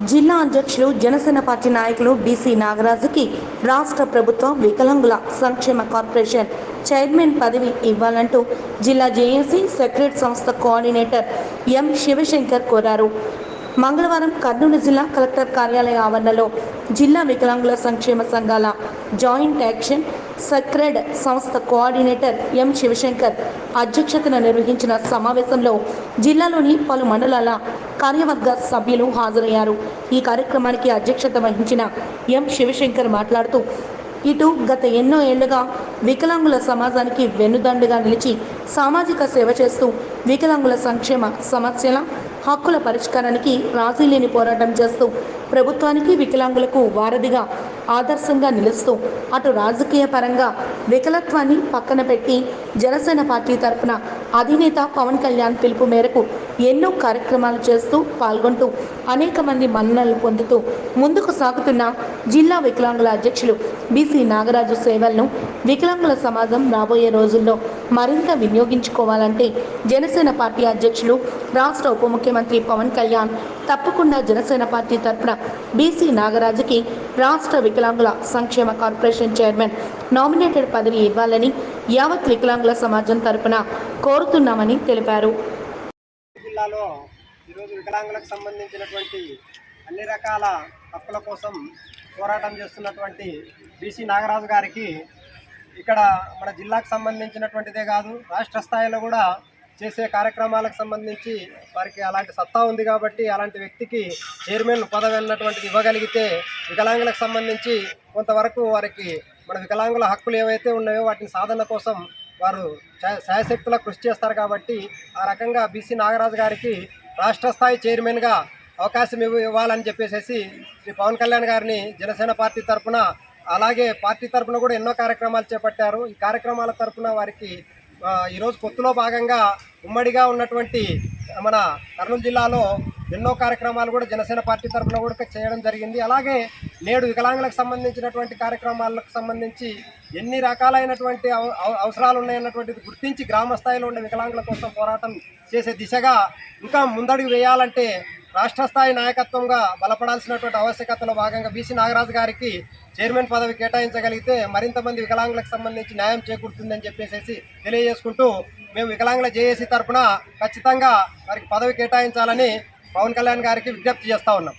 జిల్లా అధ్యక్షులు జనసేన పార్టీ నాయకులు బీసీ నాగరాజుకి రాష్ట్ర ప్రభుత్వం వికలాంగుల సంక్షేమ కార్పొరేషన్ చైర్మన్ పదవి ఇవ్వాలంటూ జిల్లా జేఏసీ సెక్రటరీ సంస్థ కోఆర్డినేటర్ ఎం శివశంకర్ కోరారు. మంగళవారం కర్నూలు జిల్లా కలెక్టర్ కార్యాలయ ఆవరణలో జిల్లా వికలాంగుల సంక్షేమ సంఘాల జాయింట్ యాక్షన్ సక్రెడ్ సంస్థ కోఆర్డినేటర్ ఎం శివశంకర్ అధ్యక్షతన నిర్వహించిన సమావేశంలో జిల్లాలోని పలు మండలాల కార్యవర్గ సభ్యులు హాజరయ్యారు. ఈ కార్యక్రమానికి అధ్యక్షత వహించిన ఎం శివశంకర్ మాట్లాడుతూ ఇటు గత ఎన్నో ఏళ్ళుగా వికలాంగుల సమాజానికి వెన్నుదండుగా నిలిచి సామాజిక సేవ చేస్తూ వికలాంగుల సంక్షేమ సమస్యల హక్కుల పరిష్కారానికి రాజీ లేని పోరాటం చేస్తూ ప్రభుత్వానికి వికలాంగులకు వారధిగా ఆదర్శంగా నిలుస్తూ అటు రాజకీయ పరంగా వికలత్వాన్ని పక్కన పెట్టి జనసేన పార్టీ తరఫున అధినేత పవన్ కళ్యాణ్ పిలుపు మేరకు ఎన్నో కార్యక్రమాలు చేస్తూ పాల్గొంటూ అనేక మంది మన్ననలు పొందుతూ ముందుకు సాగుతున్న జిల్లా వికలాంగుల అధ్యక్షులు బీసీ నాగరాజు సేవలను వికలాంగుల సమాజం రాబోయే రోజుల్లో మరింత వినియోగించుకోవాలంటే జనసేన పార్టీ అధ్యక్షులు రాష్ట్ర ఉప ముఖ్యమంత్రి పవన్ కళ్యాణ్ తప్పకుండా జనసేన పార్టీ తరఫున బీసీ నాగరాజుకి రాష్ట్ర వికలాంగుల సంక్షేమ కార్పొరేషన్ చైర్మన్ నామినేటెడ్ పదవి ఇవ్వాలని యావత్ వికలాంగుల సమాజం తరఫున కోరుతున్నామని తెలిపారు. జిల్లాలో ఈరోజు వికలాంగులకు సంబంధించినటువంటి అన్ని రకాల హక్కుల కోసం పోరాటం చేస్తున్నటువంటి బీసీ నాగరాజు గారికి ఇక్కడ మన జిల్లాకు సంబంధించినటువంటిదే కాదు రాష్ట్ర స్థాయిలో కూడా చేసే కార్యక్రమాలకు సంబంధించి వారికి అలాంటి సత్తా ఉంది కాబట్టి అలాంటి వ్యక్తికి చైర్మన్ పదవి అన్నటువంటిది ఇవ్వగలిగితే వికలాంగులకు సంబంధించి కొంతవరకు వారికి మన వికలాంగుల హక్కులు ఏవైతే ఉన్నాయో వాటిని సాధన కోసం వారు శా- శాయశక్తుల కృషి చేస్తారు కాబట్టి ఆ రకంగా బీసీ నాగరాజు గారికి రాష్ట్ర స్థాయి చైర్మన్గా అవకాశం ఇవ్వ ఇవ్వాలని చెప్పేసి శ్రీ పవన్ కళ్యాణ్ గారిని జనసేన పార్టీ తరఫున అలాగే పార్టీ తరఫున కూడా ఎన్నో కార్యక్రమాలు చేపట్టారు. ఈ కార్యక్రమాల తరఫున వారికి ఈరోజు పొత్తులో భాగంగా ఉమ్మడిగా ఉన్నటువంటి మన కర్నూలు జిల్లాలో ఎన్నో కార్యక్రమాలు కూడా జనసేన పార్టీ తరఫున కూడా చేయడం జరిగింది. అలాగే నేడు వికలాంగులకు సంబంధించినటువంటి కార్యక్రమాలకు సంబంధించి ఎన్ని రకాలైనటువంటి అవ- అవసరాలు ఉన్నాయన్నటువంటిది గుర్తించి గ్రామ స్థాయిలో ఉండే వికలాంగుల కోసం పోరాటం చేసే దిశగా ఇంకా ముందడుగు వేయాలంటే రాష్ట్ర స్థాయి నాయకత్వంగా బలపడాల్సినటువంటి ఆవశ్యకతలో భాగంగా బీసీ నాగరాజు గారికి చైర్మన్ పదవి కేటాయించగలిగితే మరింత మంది వికలాంగులకు సంబంధించి న్యాయం చేకూరుతుందని చెప్పేసి తెలియజేసుకుంటూ మేము వికలాంగుల జేఏసీ తరఫున ఖచ్చితంగా వారికి పదవి కేటాయించాలని పవన్ కళ్యాణ్ గారికి విజ్ఞప్తి చేస్తూ ఉన్నాం.